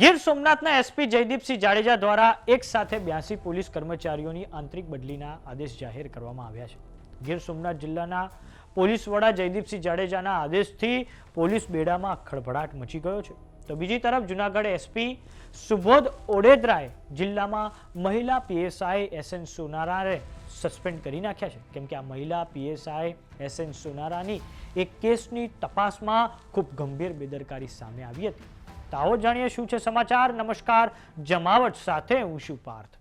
ગીર સોમનાથના એસપી જયદીપસિંહ જાડેજા દ્વારા એક સાથે બ્યાસી પોલીસ કર્મચારીઓની આંતરિક બદલીના આદેશ જાહેર કરવામાં આવ્યા છે. ગીર સોમનાથ જિલ્લાના પોલીસ વડા જયદીપસિંહ જાડેજાના આદેશથી પોલીસ બેડામાં ખળભળાટ મચી ગયો છે. તો બીજી તરફ જુનાગઢ એસપી સુબોધ ઓડેદરાએ જિલ્લામાં મહિલા પીએસઆઈ એસ એન સોનારાને સસ્પેન્ડ કરી નાખ્યા છે. કેમ કે આ મહિલા પીએસઆઈ એસ એન સોનારાની એક કેસની તપાસમાં ખૂબ ગંભીર બેદરકારી સામે આવી હતી. તો આવો જાણીએ શું છે સમાચાર? નમસ્કાર, જમાવટ સાથે હું શું પાર્થ.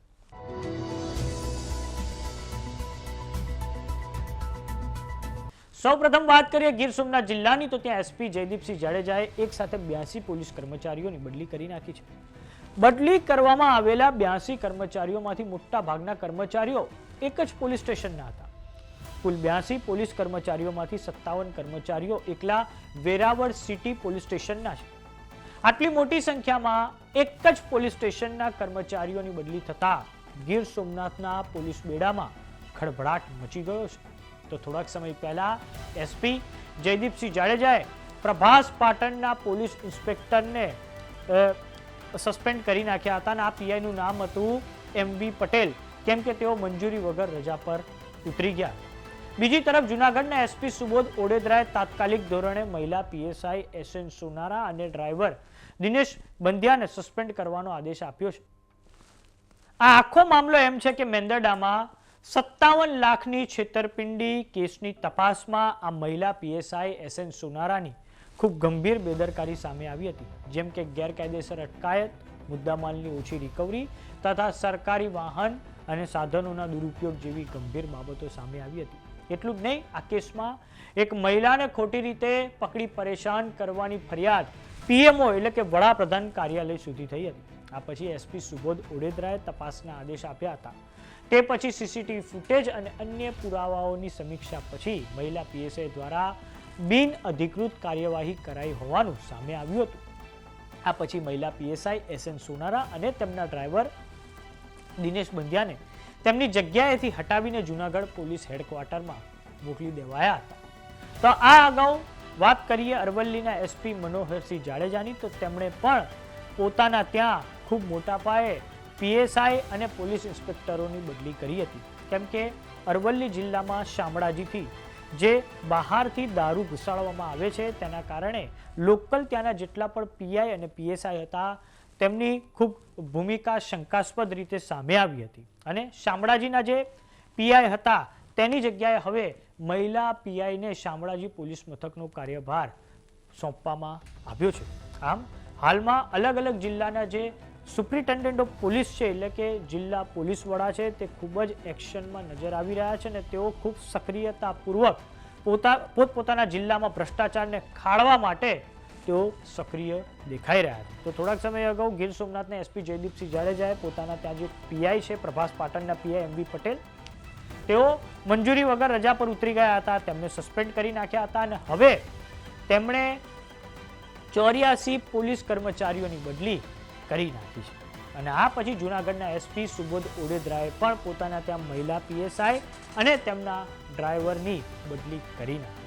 સૌપ્રથમ વાત કરીએ ગીર સોમનાથ જિલ્લાની, તો ત્યાં એસપી જયદીપસિંહ જાડેજાએ એક સાથે બ્યાસી પોલીસ કર્મચારીઓની બદલી કરી નાખી છે. બદલી કરવામાં આવેલા બ્યાસી કર્મચારીઓમાંથી મોટા ભાગના કર્મચારીઓ એક જ પોલીસ સ્ટેશનના હતા. કુલ બ્યાસી પોલીસ કર્મચારીઓમાંથી સત્તાવન કર્મચારીઓ એકલા વેરાવળ સિટી પોલીસ સ્ટેશનના છે. આટલી મોટી સંખ્યામાં એક જ પોલીસ સ્ટેશનના કર્મચારીઓની બદલી થતા ગીર સોમનાથના પોલીસ બેડામાં ખળભળાટ મચી ગયો છે. તો થોડાક સમય પહેલા એસપી જયદીપસિંહ જાડેજાએ પ્રભાસ પાટણના પોલીસ ઇન્સ્પેક્ટરને સસ્પેન્ડ કરી નાખ્યા હતા અને આ પીઆઈનું નામ હતું એમ પટેલ, કેમ કે તેઓ મંજૂરી વગર રજા પર ઉતરી ગયા. બીજી તરફ જુનાગઢના એસપી સુબોધ ઓડેદરાએ તાત્કાલિક ધોરણે મહિલા પીએસઆઈ એસ એન સોનારા અને ડ્રાઈવર દિનેશ બંધિયાને સસ્પેન્ડ કરવાનો આદેશ આપ્યો છે. આ આખો મામલો એમ છે કે મેંદરડામાં સત્તાવન લાખની છેતરપિંડી કેસની તપાસમાં આ મહિલા પીએસઆઈ એસ એન સોનારાની ખૂબ ગંભીર બેદરકારી સામે આવી હતી. જેમ કે ગેરકાયદેસર અટકાયત, મુદ્દામાલની ઓછી રિકવરી તથા સરકારી વાહન અને સાધનોના દુરુપયોગ જેવી ગંભીર બાબતો સામે આવી હતી. એટલું જ નહીં, આ કેસમાં એક મહિલાને ખોટી રીતે પકડી પરેશાન કરવાની ફરિયાદ પીએમઓ એટલે કે વડાપ્રધાન કાર્યાલય સુધી થઈ હતી. આ પછી એસપી સુબોધ ઓડેદરાએ તપાસના આદેશ આપ્યા હતા. તે પછી સીસીટીવી ફૂટેજ અને અન્ય પુરાવાઓની સમીક્ષા પછી મહિલા પીએસઆઈ દ્વારા બિન અધિકૃત કાર્યવાહી કરાઈ હોવાનું સામે આવ્યું હતું. આ પછી મહિલા પીએસઆઈ એસ એન સોનારા અને તેમના ડ્રાઈવર દિનેશ બંધિયાને તેમની જગ્યાએથી હટાવીને જુનાગઢ પોલીસ હેડક્વાર્ટરમાં મોકલી દેવાયા હતા. તો આ અગાઉ વાત કરીએ અરવલ્લીના એસપી મનોહરસિંહ જાડેજાની, તો તેમણે પણ પોતાના ત્યાં ખૂબ મોટા પાયે પીએસઆઈ અને પોલીસ ઇન્સ્પેક્ટરોની બદલી કરી હતી. કેમ કે અરવલ્લી જિલ્લામાં શામળાજીથી જે બહારથી દારૂ ઘુસાડવામાં આવે છે, તેના કારણે લોકલ ત્યાંના જેટલા પણ પીઆઈ અને પીએસઆઈ હતા તેમની ખૂબ ભૂમિકા શંકાસ્પદ રીતે સામે આવી હતી. અને શામળાજીના જે પીઆઈ હતા, તેની જગ્યાએ હવે મહિલા પીઆઈને શામળાજી પોલીસ મથકનો કાર્યભાર સોંપવામાં આવ્યો છે. આમ, હાલમાં અલગ અલગ જિલ્લાના જે સુપ્રિન્ટેન્ડન્ટ ઓફ પોલીસ છે, એટલે કે જિલ્લા પોલીસ વડા છે, તે ખૂબ જ એક્શનમાં નજર આવી રહ્યા છે અને તેઓ ખૂબ સક્રિયતાપૂર્વક પોતા, પોતપોતાના જિલ્લામાં ભ્રષ્ટાચારને ખાળવા માટે તેઓ સક્રિય દેખાઈ રહ્યા હતા. તો થોડાક સમય અગાઉ ગીર સોમનાથના એસપી જયદીપસિંહ જાડેજાએ પોતાના ત્યાં જે પીઆઈ છે, પ્રભાસ પાટણના પીઆઈ એમ બી પટેલ, તેઓ મંજૂરી વગર રજા પર ઉતરી ગયા હતા, તેમને સસ્પેન્ડ કરી નાખ્યા હતા અને હવે તેમણે ચોર્યાસી પોલીસ કર્મચારીઓની બદલી કરી નાખી છે. અને આ પછી જૂનાગઢના એસપી સુબોધ ઓડેદરાએ પણ પોતાના ત્યાં મહિલા પીએસઆઈ અને તેમના ડ્રાઈવરની બદલી કરી નાખી.